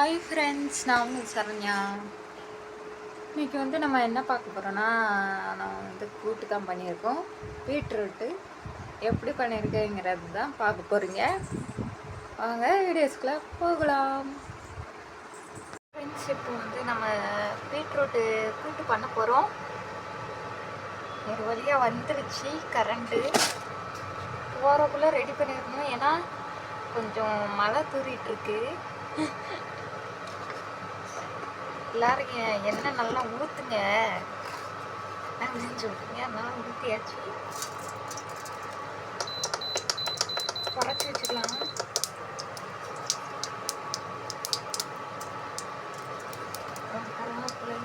Hi friends நான் வந்து சரண்யா. இன்றைக்கி வந்து நம்ம என்ன பார்க்க போகிறோன்னா நான் வந்து கூட்டு தான் பண்ணியிருக்கோம். பீட்ரூட்டு. எப்படி பண்ணியிருக்கேங்கிறது தான் பார்க்க போகிறீங்க வாங்க வீடியோஸ்குள்ளே போகலாம். ஃப்ரெண்ட்ஸ் இப்போ வந்து நம்ம பீட்ரூட்டு கூட்டு பண்ண போகிறோம் ஒரு வழியாக வந்துருச்சு கரண்ட்டு போகிறக்குள்ளே ரெடி பண்ணியிருக்கணும் ஏன்னா கொஞ்சம் மழை தூரிட்டுருக்கு எல்லாரும் என்ன எண்ணெய் நல்லா ஊற்றுங்க அப்படின்னு சொல்லுங்க அதனால ஊற்றியாச்சு குறைச்சி வச்சுக்கலாம் அப்புறம் கருவேப்பிலை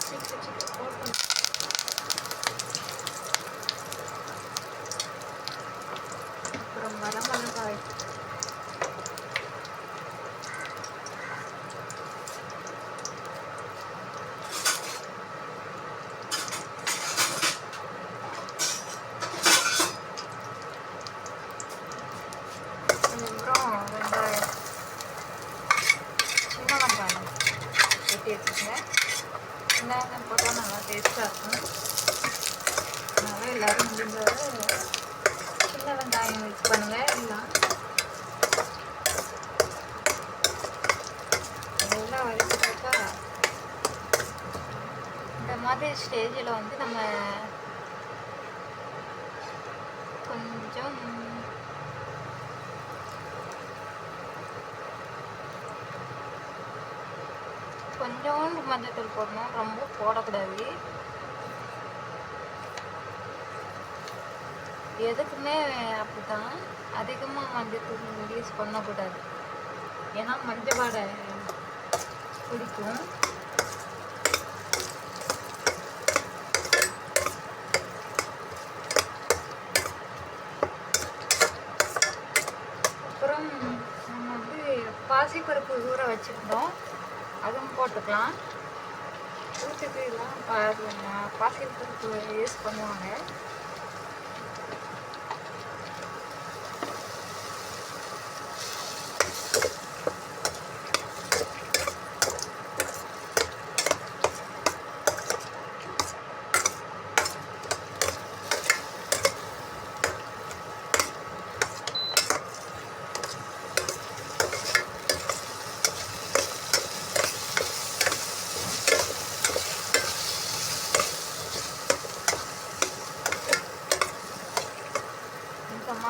சீக்கிரம் சீக்கிரம் போட்டணும் அப்புறம் வரமிளகாய் அதுக்கப்புறம் வெங்காயம் சின்ன வெங்காயம் வெட்டி வச்சுக்கோங்க சின்ன வெங்காயம் போட்டால் நல்லா டேஸ்ட்டாக இருக்கும் அதனால் எல்லோரும் முடிஞ்சவரை சின்ன வெங்காயம் யூஸ் பண்ணுங்கள் எல்லாம் எல்லாம் வதக்கிட்டாக்கா இந்த மாதிரி ஸ்டேஜில் வந்து நம்ம கொஞ்சம் கொஞ்சோண்டு மஞ்சத்தூள் போடணும். ரொம்ப போடக்கூடாது. எதுக்குமே அப்படிதான் அதிகமாக மஞ்சத்தூள் யூஸ் பண்ணக்கூடாது ஏன்னா மஞ்சள் வாடை பிடிக்கும். அப்புறம் நம்ம வந்து பாசிப்பருப்பு ஊற வச்சுருந்தோம். அதுவும் போட்டுக்கலாம். ஊற்றுக்கு எல்லாம் பா பாசிப்பருப்பு யூஸ் பண்ணுவாங்க.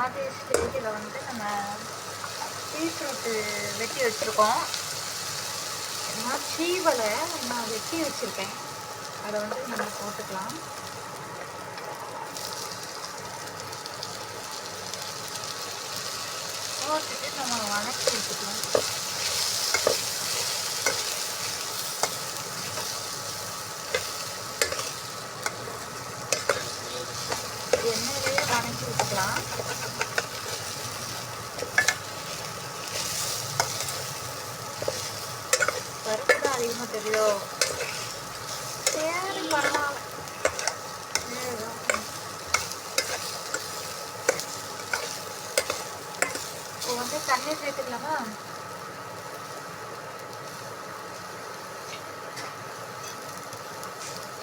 இந்த மாதிரி ஸ்டேஜில் வந்து நம்ம பீட்ரூட்டு வெட்டி வச்சுருக்கோம். நான் சீவலை நான் வெட்டி வச்சுருக்கேன். அதை வந்து நம்ம போட்டுக்கலாம். போட்டுட்டு நம்ம வணக்கி எடுத்துக்கலாம் எண்ணெயிலேயே வணக்கி விட்டுக்கலாம் பருப்பு தான் அதிகமாக சரி பரவாயில்ல இப்போ வந்து தண்ணி சேர்த்துக்கலாமா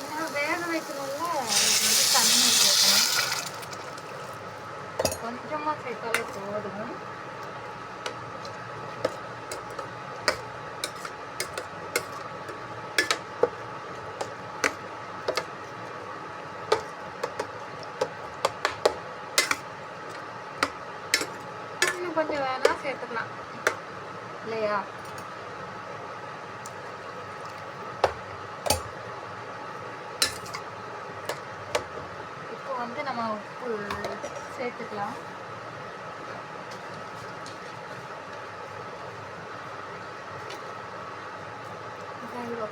ஏன்னா வேக வைக்கணும்ல அதுக்கு வந்து தண்ணி சேர்க்கணும் கொஞ்சமாக சேர்த்தாலே போதும் இன்னும் கொஞ்சம் வேணா சேர்த்துக்கலாம் இல்லையா இப்போ வந்து நம்ம உப்பு சேர்த்துக்கலாம். இப்போ இவ்வளோ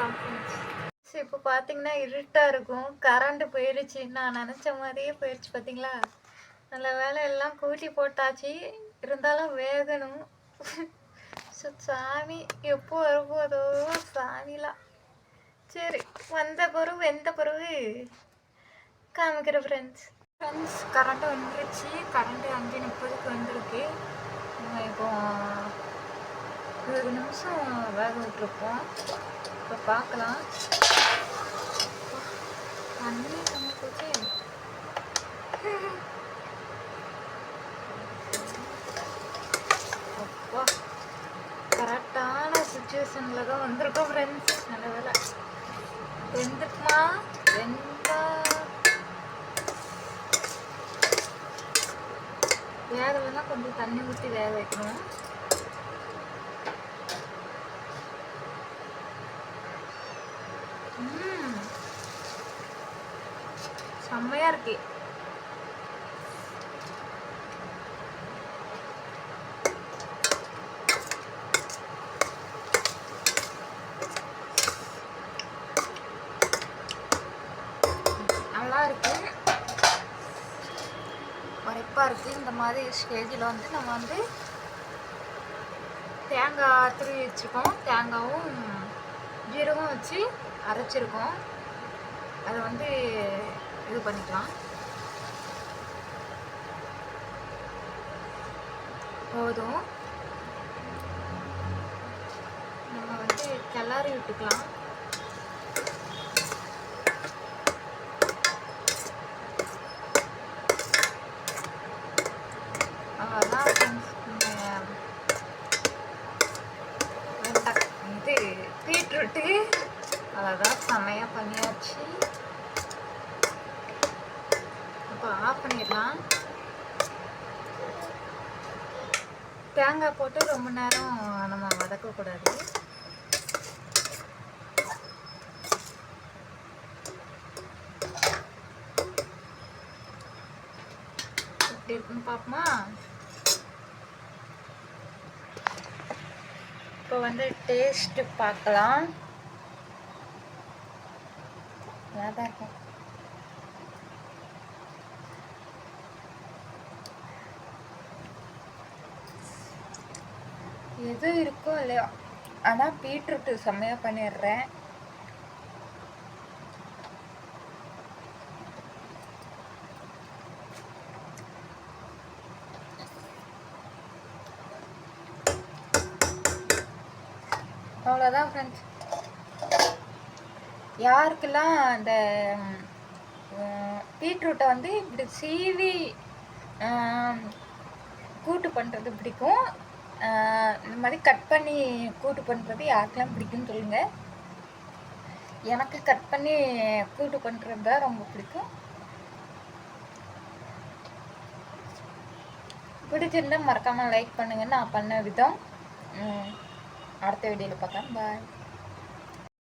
பார்க்கலாம் ஸோ இப்போ பார்த்தீங்கன்னா இருட்டாக இருக்கும். கரண்ட் போயிடுச்சு. நான் நினச்ச மாதிரியே போயிடுச்சு பார்த்தீங்களா நல்ல வேலை எல்லாம் கூட்டி போட்டாச்சு. இருந்தாலும் வேகணும். ஸோ சாமி எப்போ வரும்போதோ சாமிலாம். சரி வந்த பிறகு எந்த பிறகு காமிக்கிற ஃப்ரெண்ட்ஸ் ஃப்ரெண்ட்ஸ் கரண்ட்டு வந்துருச்சு. கரண்ட்டு அஞ்சு முப்பதுக்கு வந்திருக்கு. இப்போ இருபது நிமிஷம் வேக விட்டுருப்போம் இப்போ பார்க்கலாம். தண்ணி நம்ம போச்சு அப்பா கரெக்டான சுச்சுவேஷனில் தான் வந்திருக்கோம் ஃப்ரெண்ட்ஸ் நல்ல வேலை வெந்துக்குமா வெந்தா. வேகலைன்னா கொஞ்சம் தண்ணி ஊற்றி வேக வைக்கணும். செம்மையாக இருக்கு. நல்லா இருக்கு. உரைப்பா இருக்கு. இந்த மாதிரி ஸ்டேஜில் வந்து நம்ம வந்து தேங்காய் துருவி வச்சுருக்கோம். தேங்காயும் ஜீரகம் வச்சு அரைச்சிருக்கோம். அதை வந்து இது பண்ணிக்கலாம். போதும். நம்ம வந்து கிளறி விட்டுக்கலாம் அவ்வளோதான் friends. நீங்க வெண்டை இது பீட்ரூட்டு அவ்வளோதான் செமையாக பண்ணியாச்சு இப்போ ஆஃப் பண்ணிடலாம். தேங்காய் போட்டு ரொம்ப நேரம் நம்ம வதக்கக்கூடாது. எப்படி இருக்குன்னு பார்ப்போமா? இப்போ வந்து டேஸ்ட் பார்க்கலாம். நல்லா தான் இருக்கும். எது இருக்கோ இல்லையோ. ஆனால் பீட்ரூட்டு செம்மையாக பண்ணிடுறேன். அவ்வளோதான் ஃப்ரெண்ட்ஸ் யாருக்கெல்லாம் அந்த பீட்ரூட்டை வந்து இப்படி சீவி கூட்டு பண்ணுறது பிடிக்கும் இந்த மாதிரி கட் பண்ணி கூட்டு பண்ணுறது யாருக்கெல்லாம் பிடிக்கும்னு சொல்லுங்கள் எனக்கு கட் பண்ணி கூட்டு பண்ணுறது தான் ரொம்ப பிடிக்கும். பிடிச்சிருந்தா மறக்காமல் லைக் பண்ணுங்கள் நான் பண்ண விதம். அடுத்த வீடியோவில் பார்க்கலாம். பாய்